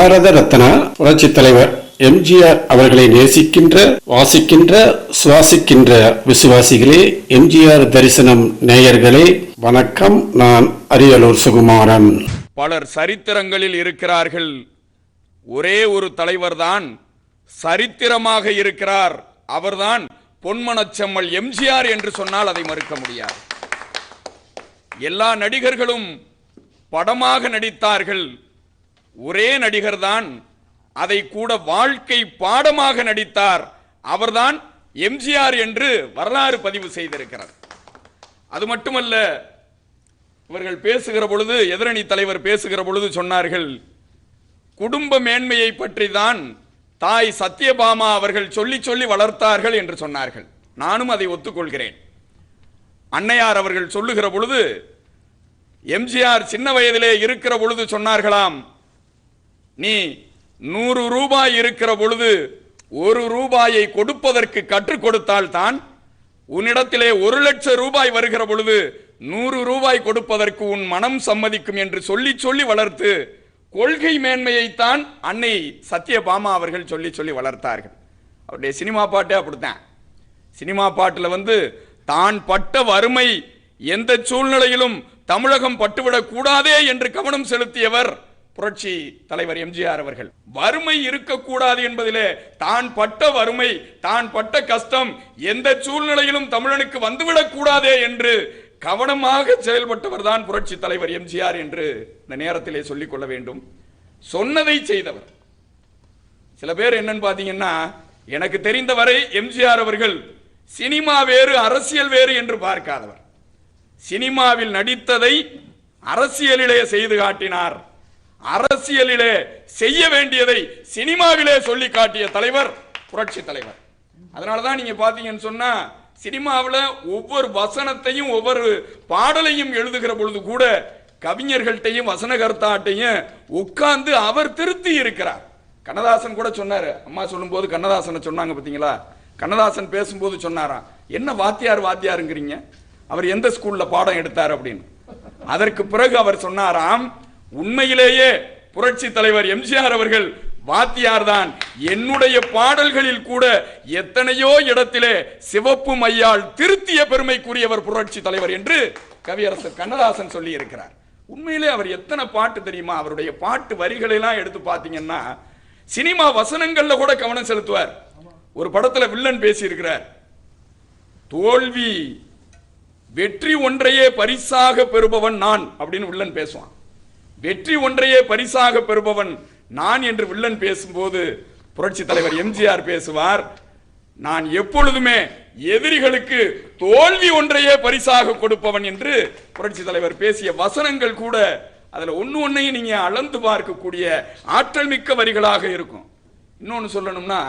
பாரத ரத்னா புரட்சி தலைவர் எம்ஜிஆர் அவர்களை நேசிக்கின்ற வாசிக்கின்ற சுவாசிக்கின்ற விசுவாசிகளே எம்ஜிஆர் தரிசனம் நேயர்களே வணக்கம். நான் அரியலூர் சுகுமாரன். பலர் சரித்திரங்களில் இருக்கிறார்கள். ஒரே ஒரு தலைவர்தான் சரித்திரமாக இருக்கிறார். அவர்தான் பொன்மனச்செம்மல் எம்ஜிஆர் என்று சொன்னால் அதை மறுக்க முடியாது. எல்லா நடிகர்களும் படமாக நடித்தார்கள். ஒரே நடிகர் தான் அதை கூட வாழ்க்கை பாடமாக நடித்தார். அவர்தான் எம்ஜிஆர் என்று வரலாறு பதிவு செய்திருக்கிறார் அது மட்டுமல்ல இவர்கள் பேசுகிற பொழுது எதிரணி தலைவர் பேசுகிற பொழுது சொன்னார்கள் குடும்ப மேன்மையை பற்றி தான் தாய் சத்யபாமா அவர்கள் சொல்லி சொல்லி வளர்த்தார்கள் என்று சொன்னார்கள். நானும் அதை ஒத்துக்கொள்கிறேன். அன்னையார் அவர்கள் சொல்லுகிற பொழுது எம்ஜிஆர் சின்ன வயதிலே இருக்கிற பொழுது சொன்னார்களாம் நீ நூறு ரூபாய் இருக்கிற பொழுது ஒரு ரூபாயை கொடுப்பதற்கு கற்றுக் கொடுத்தால் தான் உன்னிடத்திலே ஒரு லட்சம் ரூபாய் வருகிற பொழுது நூறு ரூபாய் கொடுப்பதற்கு உன் மனம் சம்மதிக்கும் என்று சொல்லி சொல்லி வளர்த்து கொள்கை மேன்மையைத்தான் அன்னை சத்யபாமா அவர்கள் சொல்லி சொல்லி வளர்த்தார்கள். அவருடைய சினிமா பாட்டே அப்படித்தான். சினிமா பாட்டில் வந்து தான் பட்ட வறுமை எந்த சூழ்நிலையிலும் தமிழகம் பட்டுவிடக் கூடாதே என்று கவனம் செலுத்தியவர் புரட்சி தலைவர் எம்ஜிஆர் அவர்கள். வறுமை இருக்கக்கூடாது என்பதிலே தான் பட்ட வறுமை தான் பட்ட கஷ்டம் எந்த சூழ்நிலையிலும் தமிழனுக்கு வந்துவிடக் கூடாதே என்று கவனமாக செயல்பட்டவர் தான் புரட்சி தலைவர் எம்ஜிஆர் என்று இந்த நேரத்திலே சொல்லிக் கொள்ள வேண்டும். சொன்னதை செய்தவர். சில பேர் என்னன்னு பார்த்தீங்கன்னா எனக்கு தெரிந்தவரை எம்ஜிஆர் அவர்கள் சினிமா வேறு அரசியல் வேறு என்று பார்க்காதவர். சினிமாவில் நடித்ததை அரசியலிலே செய்து காட்டினார். அரசியலிலே செய்ய வேண்டியதை சினிமாவிலே சொல்லி காட்டிய தலைவர் புரட்சி தலைவர். அதனாலதான் நீங்க பாத்தீங்கன்னு சொன்னா சினிமாவில் ஒவ்வொரு வசனத்தையும் ஒவ்வொரு பாடலையும் எழுதுகிற பொழுது கூட கவிஞர்கள்ட்டையும் வசனகர்த்தாட்டையும் உட்கார்ந்து அவர் திருத்தி இருக்கிறார். கண்ணதாசன் கூட சொன்னாரு. அம்மா சொல்லும்போது கண்ணதாசனை சொன்னாங்க பாத்தீங்களா? கண்ணதாசன் பேசும்போது சொன்னாராம் என்ன வாத்தியார் வாத்தியாருங்கிறீங்க? அவர் எந்த ஸ்கூல்ல பாடம் எடுத்தார்? அப்படின்னு. அதற்கு பிறகு அவர் சொன்னாராம் உண்மையிலேயே புரட்சி தலைவர் எம்ஜிஆர் அவர்கள் வாத்தியார் தான். என்னுடைய பாடல்களில் கூட எத்தனையோ இடத்திலே சிவப்பு மையால் திருத்திய பெருமைக்குரியவர் புரட்சி தலைவர் என்று கவியரசர் கண்ணதாசன் சொல்லி இருக்கிறார் உண்மையிலே அவர் எத்தனை பாட்டு தெரியுமா? அவருடைய பாட்டு வரிகளெல்லாம் எடுத்து பார்த்தீங்கன்னா சினிமா வசனங்கள்ல கூட கவனம் செலுத்துவார். ஒரு படத்துல வில்லன் பேசி இருக்கிறார் தோல்வி வெற்றி ஒன்றையே பரிசாக பெறுபவன் நான் அப்படின்னு வில்லன் பேசுவான். வெற்றி ஒன்றையே பரிசாக பெறுபவன் நான் என்று வில்லன் பேசும்போது புரட்சி தலைவர் எம்ஜிஆர் பேசுவார் நான் எப்பொழுதுமே எதிரிகளுக்கு தோல்வி ஒன்றையே பரிசாக கொடுப்பவன் என்று புரட்சி தலைவர் பேசிய வசனங்கள் கூட அதில் ஒன்று ஒன்றையும் நீங்கள் அளந்து பார்க்கக்கூடிய ஆற்றல் மிக்க வரிகளாக இருக்கும். இன்னொன்று சொல்லணும்னா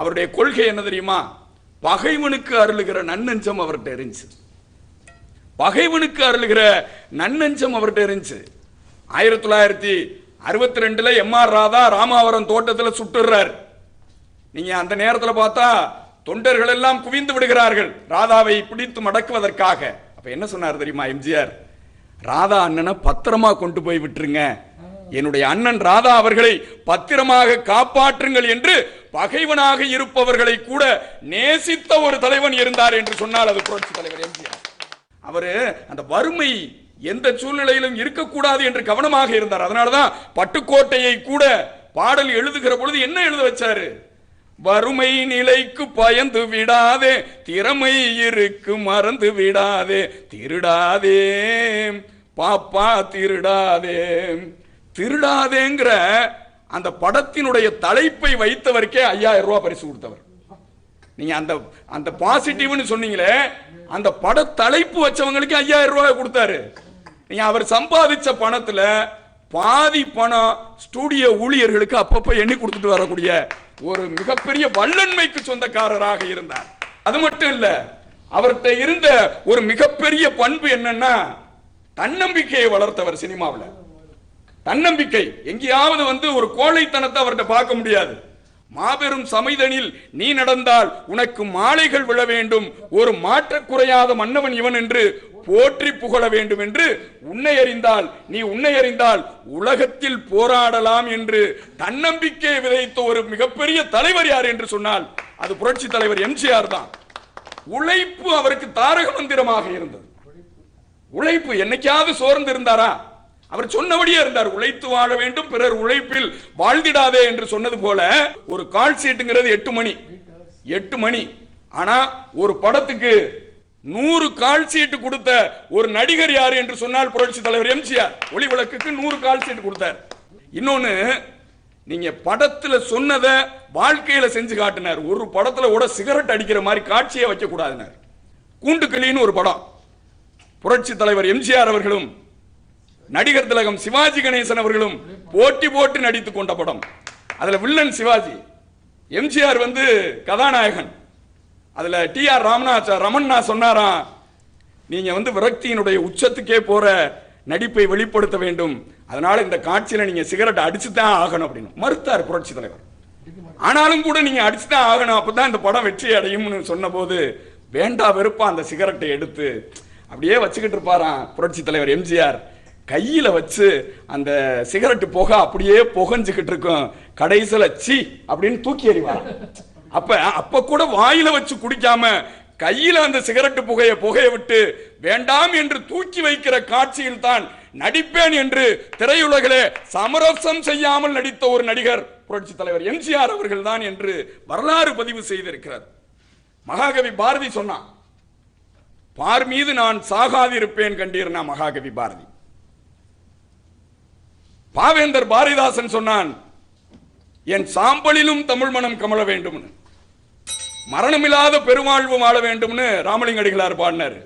அவருடைய கொள்கை என்ன தெரியுமா? பகைவனுக்கு அருளுகிற நன்னஞ்சம் அவர்கிட்ட இருந்துச்சு. பகைவனுக்கு அருளுகிற நன்னஞ்சம் அவர்கிட்ட இருந்துச்சு. ஆயிரத்தி தொள்ளாயிரத்தி அறுபத்தி ரெண்டுல எம் ஆர் ராதா ராமாவரம் தோட்டத்தில் சுட்டுறார். நீங்க அந்த நேரத்தில் பார்த்தா தொண்டர்கள் எல்லாம் குவிந்து விடுகிறார்கள். ராதாவை பிடித்து மடக்குவதற்காக. அப்ப என்ன சொன்னார் தெரியுமா எம்ஜிஆர்? ராதா அண்ணனை பத்திரமா கொண்டு போய் விட்டுருங்க. என்னுடைய அண்ணன் ராதா அவர்களை பத்திரமாக காப்பாற்றுங்கள் என்று பகைவனாக இருப்பவர்களை கூட நேசித்த ஒரு தலைவன் இருந்தார் என்று சொன்னால் அது புரட்சி தலைவர் எம்ஜிஆர். அவரு அந்த வறுமை எந்த சூழ்நிலையிலும் இருக்கக்கூடாது என்று கவனமாக இருந்தார். அதனாலதான் பட்டுக்கோட்டையை கூட பாடல் எழுதுகிற பொழுது என்ன எழுத வச்சாரு? வறுமை நிலைக்கு பயந்து விடாதே திறமை இருக்கு மறந்து விடாதே திருடாதே பாப்பா திருடாதே. திருடாதேங்கிற அந்த படத்தினுடைய தலைப்பை வைத்தவருக்கே ஐயாயிரம் ரூபாய் பரிசு கொடுத்தவர். நீங்க அந்த அந்த பாசிட்டிவ்னு சொன்னீங்களே அந்த பட தலைப்பு வச்சவங்களுக்கு ஐயாயிரம் ரூபாய் கொடுத்தாரு. அவர் சம்பாதிச்ச பணத்துல பாதி பணம் ஸ்டூடியோ ஊழியர்களுக்கு அப்பப்ப எண்ணி கொடுத்துட்டு வரக்கூடிய ஒரு மிகப்பெரிய வல்லன்மைக்கு சொந்தக்காரராக இருந்தார். அது மட்டும் இல்ல அவர்கிட்ட இருந்த ஒரு மிகப்பெரிய பண்பு என்னன்னா தன்னம்பிக்கையை வளர்த்தவர் சினிமாவில். தன்னம்பிக்கை. எங்கேயாவது வந்து ஒரு கோழைத்தனத்தை அவர்கிட்ட பார்க்க முடியாது. மாபெரும் சமைதனில் நீ நடந்தால் உனக்கு மாலைகள் விழ வேண்டும். ஒரு மாற்ற குறையாத மன்னவன் இவன் என்று போற்றி புகழ வேண்டும் என்று உன்னை அறிந்தால் நீ உன்னை அறிந்தால் உலகத்தில் போராடலாம் என்று தன்னம்பிக்கை விதைத்த ஒரு மிகப்பெரிய தலைவர் யார் என்று சொன்னால் அது புரட்சி தலைவர் எம்ஜிஆர் தான். உழைப்பு அவருக்கு தாரக மந்திரமாக இருந்தது. உழைப்பு என்னைக்காவது சோர்ந்து இருந்தாரா அவர் சொன்னபடியே இருந்தார். உழைத்து வாழ வேண்டும் பிறர் உழைப்பில் வாழ்ந்திடாதே என்று சொன்னது போல ஒரு கால் சீட்டுங்கிறது எட்டு மணி. எட்டு மணி. ஆனா ஒரு படத்துக்கு நூறு கால் சீட்டு கொடுத்த ஒரு நடிகர் யார் என்று சொன்னால் புரட்சி தலைவர் எம்ஜிஆர். ஒளி விளக்குக்கு நூறு கால் சீட்டு கொடுத்தார். இன்னொன்னு நீங்க படத்துல சொன்னதை வாழ்க்கையில செஞ்சு காட்டினார். ஒரு படத்துல கூட சிகரெட் அடிக்கிற மாதிரி காட்சியை வைக்க கூடாதுனார் கூண்டுக்கிளின்னு ஒரு படம். புரட்சி தலைவர் எம்ஜிஆர் அவர்களும் நடிகர் திலகம் சிவாஜி கணேசன் அவர்களும் போட்டி போட்டு நடித்து கொண்ட படம். அதுல வில்லன் சிவாஜி எம்ஜிஆர் வந்து கதாநாயகன். அதில் டி ஆர் ராமநாத் ரமண்ணா சொன்னாராம் நீங்கள் வந்து விரக்தியினுடைய உச்சத்துக்கே போகிற நடிப்பை வெளிப்படுத்த வேண்டும். அதனால் இந்த காட்சியில் நீங்கள் சிகரெட் அடிச்சு தான் ஆகணும் அப்படின்னு. மறுத்தார் புரட்சி தலைவர். ஆனாலும் கூட நீங்கள் அடிச்சு தான் ஆகணும் அப்பதான் இந்த படம் வெற்றி அடையும்னு சொன்னபோது வேண்டா வெறுப்பா அந்த சிகரெட்டை எடுத்து அப்படியே வச்சுக்கிட்டு இருப்பாராம் புரட்சி தலைவர் எம்ஜிஆர். கையில் வச்சு அந்த சிகரெட்டு புகை அப்படியே புகஞ்சுக்கிட்டு இருக்கும். கடைசியில சி அப்படின்னு தூக்கி எறிவார் அப்ப அப்ப கூட வாயில வச்சு குடிக்காம கையில அந்த சிகரெட்டு புகையை புகைய விட்டு வேண்டாம் என்று தூக்கி வைக்கிற காட்சியில் தான் நடிப்பேன் என்று திரையுலகிலே சமரசம் செய்யாமல் நடித்த ஒரு நடிகர் புரட்சி தலைவர் எம்ஜிஆர் அவர்கள் தான் என்று வரலாறு பதிவு செய்திருக்கிறார் மகாகவி பாரதி சொன்னான் பார் மீது நான் சாகாதிருப்பேன் கண்டீர்னா மகாகவி பாரதி. பாவேந்தர் பாரதிதாசன் சொன்னான் என் சாம்பலிலும் தமிழ் மனம் கமல வேண்டும் மரணமில்லாத பெருவாழ்வு வாழ வேண்டும்னு ராமலிங்க அடிகளார் பாடினார்.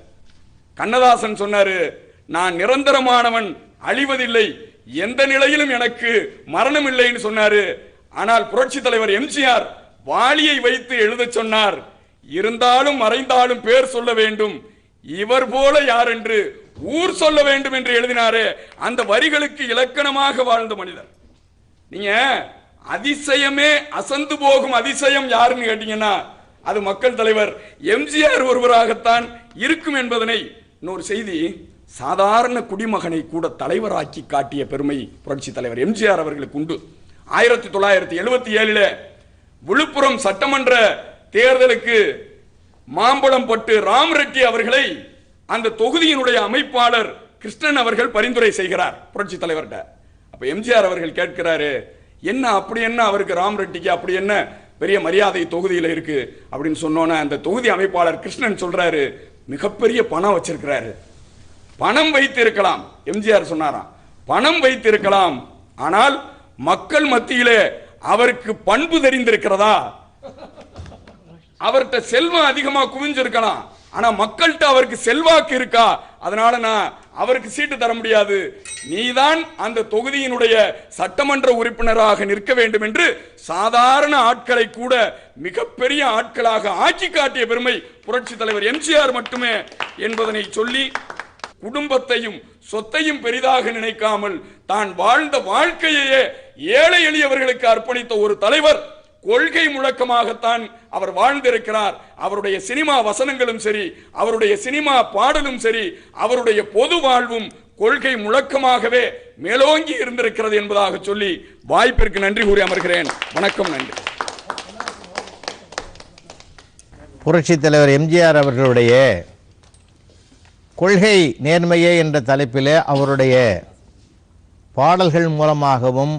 கண்ணதாசன் சொன்னாரு நான் நிரந்தரமானவன் அழிவதில்லை. எந்த நிலையிலும் எனக்கு மரணம் இல்லைன்னு சொன்னாரு. ஆனால் புரட்சி தலைவர் எம்ஜிஆர் வாளியை வைத்து எழுதச் சொன்னார் இருந்தாலும் மறைந்தாலும் பேர் சொல்ல வேண்டும். இவர் போல யார் என்று ஊர் சொல்ல வேண்டும் என்று எழுதினாரே. அந்த வரிகளுக்கு இலக்கணமாக வாழ்ந்த மனிதர். நீங்க அதிசயமே அசந்து போகும் அதிசயம் யாருன்னு கேட்டீங்கன்னா அது மக்கள் தலைவர் எம்ஜிஆர் ஒருவராகத்தான் இருக்கும் என்பதனை இன்னொரு செய்தி சாதாரண குடிமகனை கூட தலைவராக்கி காட்டிய பெருமை புரட்சி தலைவர் எம்ஜிஆர் அவர்களுக்கு உண்டு. ஆயிரத்தி தொள்ளாயிரத்தி எழுபத்தி ஏழுல விழுப்புரம் சட்டமன்ற தேர்தலுக்கு மாம்பழம் பட்டு ராம் ரெட்டி அவர்களை அந்த தொகுதியினுடைய அமைப்பாளர் கிருஷ்ணன் அவர்கள் பரிந்துரை செய்கிறார் புரட்சி தலைவர்கிட்ட. அப்போ எம்ஜிஆர் அவர்கள் கேட்கிறாரு என்ன அப்படி என்ன அவருக்கு ராம் ரெட்டிக்கு அப்படி என்ன? பெரிய மரியாதை தொகுதியில் இருக்கு அப்படின்னு சொன்னோன்னே அந்த தொகுதி அமைப்பாளர் கிருஷ்ணன் சொல்றாரு மிகப்பெரிய பணம் வச்சிருக்கிறாரு. பணம் வைத்து இருக்கலாம் எம்ஜிஆர் சொன்னாராம். பணம் வைத்து இருக்கலாம் ஆனால் மக்கள் மத்தியிலே அவருக்கு பண்பு தெரிந்திருக்கிறதா? அவர்கிட்ட செல்வம் அதிகமா குவிஞ்சிருக்கலாம். ஆனா மக்கள்கிட்ட அவருக்கு செல்வாக்கு இருக்கா? அதனால நான் அவருக்கு சீட்டு தர முடியாது. நீதான் அந்த தொகுதியினுடைய சட்டமன்ற உறுப்பினராக நிற்க வேண்டும் என்று சாதாரண ஆட்களை கூட மிகப்பெரிய ஆட்களாக ஆட்சி காட்டிய பெருமை புரட்சி தலைவர் எம்ஜிஆர் மட்டுமே என்பதனை சொல்லி குடும்பத்தையும் சொத்தையும் பெரிதாக நினைக்காமல் தான் வாழ்ந்த வாழ்க்கையையே ஏழை எளியவர்களுக்கு அர்ப்பணித்த ஒரு தலைவர் கொள்கை முழக்கமாகத்தான் அவர் வாழ்ந்திருக்கிறார். அவருடைய சினிமா வசனங்களும் சரி அவருடைய சினிமா பாடலும் சரி அவருடைய பொது வாழ்வும் கொள்கை முழக்கமாகவே மேலோங்கி இருந்திருக்கிறது என்பதாக சொல்லி வாய்ப்பிற்கு நன்றி கூறி அமர்கிறேன். வணக்கம் நன்றி. புரட்சித் தலைவர் எம்ஜிஆர் அவர்களுடைய கொள்கை நேர்மையே என்ற தலைப்பிலே அவருடைய பாடல்கள் மூலமாகவும்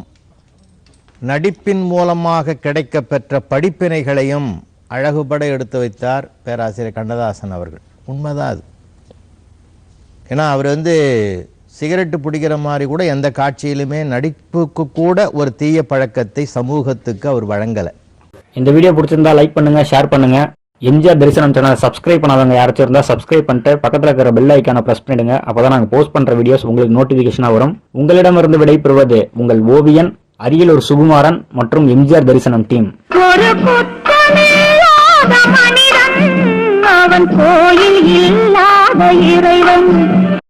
நடிப்பின் மூலமாக கிடைக்கப்பெற்ற படிப்பினைகளையும் அழகுபட எடுத்து வைத்தார் பேராசிரியர் கண்ணதாசன் அவர்கள். உண்மைதான் அது. ஏன்னா அவர் வந்து சிகரெட்டு பிடிக்கிற மாதிரி கூட எந்த காட்சியிலுமே நடிப்புக்கு கூட ஒரு தீய பழக்கத்தை சமூகத்துக்கு அவர் வழங்கலை. இந்த வீடியோ பிடிச்சிருந்தா லைக் பண்ணுங்க ஷேர் பண்ணுங்க. எம்ஜிஆர் தரிசனம் சேனல் சப்ஸ்கிரைப் பண்ணாதவங்க யாராச்சும் இருந்தால் சப்ஸ்கிரைப் பண்ணிட்டு பக்கத்தில் இருக்கிற பெல் ஐக்கான ப்ரெஸ் பண்ணிடுங்க. அப்பதான் நாங்கள் போஸ்ட் பண்ணுற வீடியோஸ் உங்களுக்கு நோட்டிஃபிகேஷனாக வரும். உங்களிடமிருந்து விடைபெறுவது உங்கள் ஓவியன் அரியலூர் சுகுமாரன் மற்றும் எம்ஜிஆர் தரிசனம் டீம். ஒரு மனிதன் அவன் கோயில் இல்லாத இறைவன்.